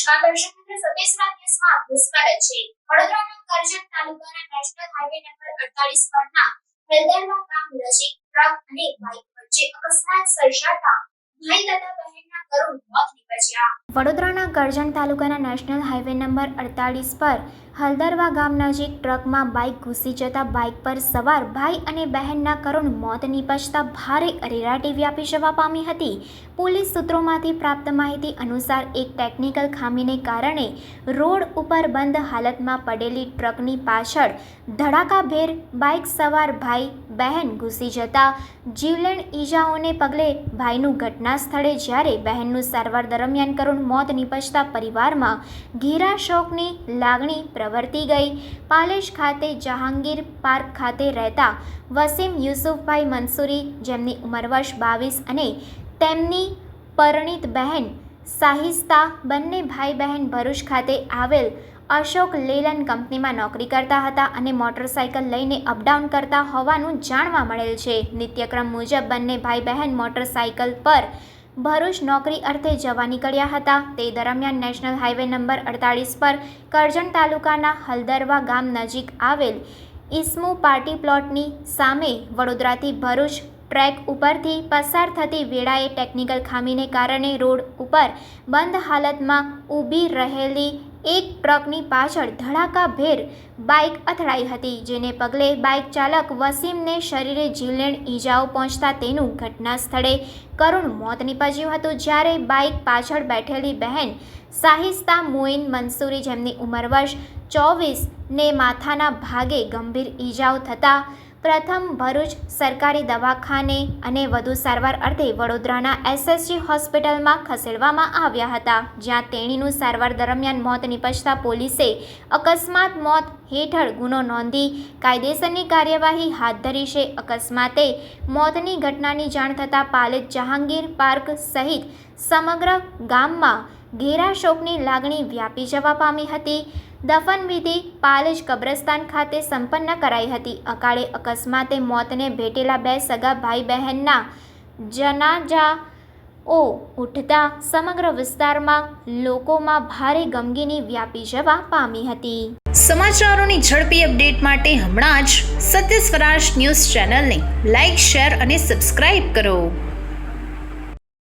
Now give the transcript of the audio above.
કોટેશ્વર કેસમાં સ્વાગત છે. વડોદરાના કરજણ તાલુકાના નેશનલ હાઈવે નંબર 48 પરના વેલદરવા ગામ નજીક ટ્રક અને બાઇક વચ્ચે અકસ્માત સર્જાતા ભાઈ તથા બહેનના કરુણ મોત વડોદરાના કરજણ તાલુકાના નેશનલ હાઈવે નંબર અડતાલીસ પર હલદરવા ગામ નજીક ટ્રકમાં બાઇક ઘૂસી જતા બાઇક પર સવાર ભાઈ અને બહેનના કરુણ મોત નીપજતા ભારે અરેરાટી વ્યાપી જવા પામી હતી. પોલીસ સૂત્રોમાંથી પ્રાપ્ત માહિતી અનુસાર એક ટેકનિકલ ખામીને કારણે રોડ ઉપર બંધ હાલતમાં પડેલી ટ્રકની પાછળ ધડાકાભેર બાઇક સવાર ભાઈ, બહેન ઘૂસી જતા જીવલેણ ઈજાઓને પગલે ભાઈનું ઘટના સ્થળે જ્યારે બહેનનું સારવાર દરમિયાન કરુણ મોત નીપજતા પરિવારમાં ઘેરા શોકની લાગણી પ્રવર્તી ગઈ. પાલેશ ખાતે જહાંગીર પાર્ક ખાતે રહેતા વસીમ યુસુફભાઈ મંસૂરી, જેમની ઉંમર વર્ષ બાવીસ અને તેમની પરણિત બહેન સાહિસ્તા બંને ભાઈ બહેન ભરૂચ ખાતે આવેલ અશોક લેલન કંપનીમાં નોકરી કરતા હતા અને મોટરસાયકલ લઈને અપડાઉન કરતા હોવાનું જાણવા મળેલ છે. નિત્યક્રમ મુજબ બંને ભાઈ બહેન મોટરસાયકલ પર ભરૂચ નોકરી અર્થે જવા નીકળ્યા હતા. તે દરમિયાન નેશનલ હાઈવે નંબર અડતાળીસ પર કરજણ તાલુકાના હલદરવા ગામ નજીક આવેલ ઈસમુ પાર્ટી પ્લોટની સામે વડોદરાથી ભરૂચ ટ્રેક ઉપરથી પસાર થતી વેળાએ ટેકનિકલ ખામીને કારણે રોડ ઉપર બંધ હાલતમાં ઊભી રહેલી એક ટ્રકની પાછળ ધડાકાભેર બાઇક અથડાઈ હતી, જેને પગલે બાઇક ચાલક વસીમને શરીરે જીવલેણ ઈજાઓ પહોંચતા તેનું ઘટના સ્થળે કરુણ મોત નીપજ્યું હતું, જ્યારે બાઇક પાછળ બેઠેલી બહેન સાહિસ્તા મોઇન મંસૂરી, જેમની ઉંમર વર્ષ ચોવીસને માથાના ભાગે ગંભીર ઈજાઓ થતાં પ્રથમ ભરૂચ સરકારી દવાખાને અને વધુ સારવાર અર્થે વડોદરાના એસએસજી હોસ્પિટલમાં ખસેડવામાં આવ્યા હતા, જ્યાં તેણીનું સારવાર દરમિયાન મોત નિપજતા પોલીસે અકસ્માત મોત હેઠળ ગુનો નોંધી કાયદેસરની કાર્યવાહી હાથ ધરી છે. અકસ્માતે મોતની ઘટનાની જાણ થતાં પાલેજ જહાંગીર પાર્ક સહિત સમગ્ર ગામમાં ઘેરા શોકની લાગણી વ્યાપી જવા પામી હતી. દફન વિધિ પાલેજ કબ્રસ્તાન ખાતે સંપન્ન કરાઈ હતી. અકાળે અકસ્માતે મોતને ભેટેલા બે સગા ભાઈ બહેનના જનાજાઓ ઉઠતા સમગ્ર વિસ્તારમાં લોકોમાં ભારે ગમગીની વ્યાપી જવા પામી હતી. સમાચારોની ઝડપી અપડેટ માટે હમણાં જ સત્ય સ્વરાજ ન્યૂઝ ચેનલને લાઇક શેર અને સબસ્ક્રાઇબ કરો.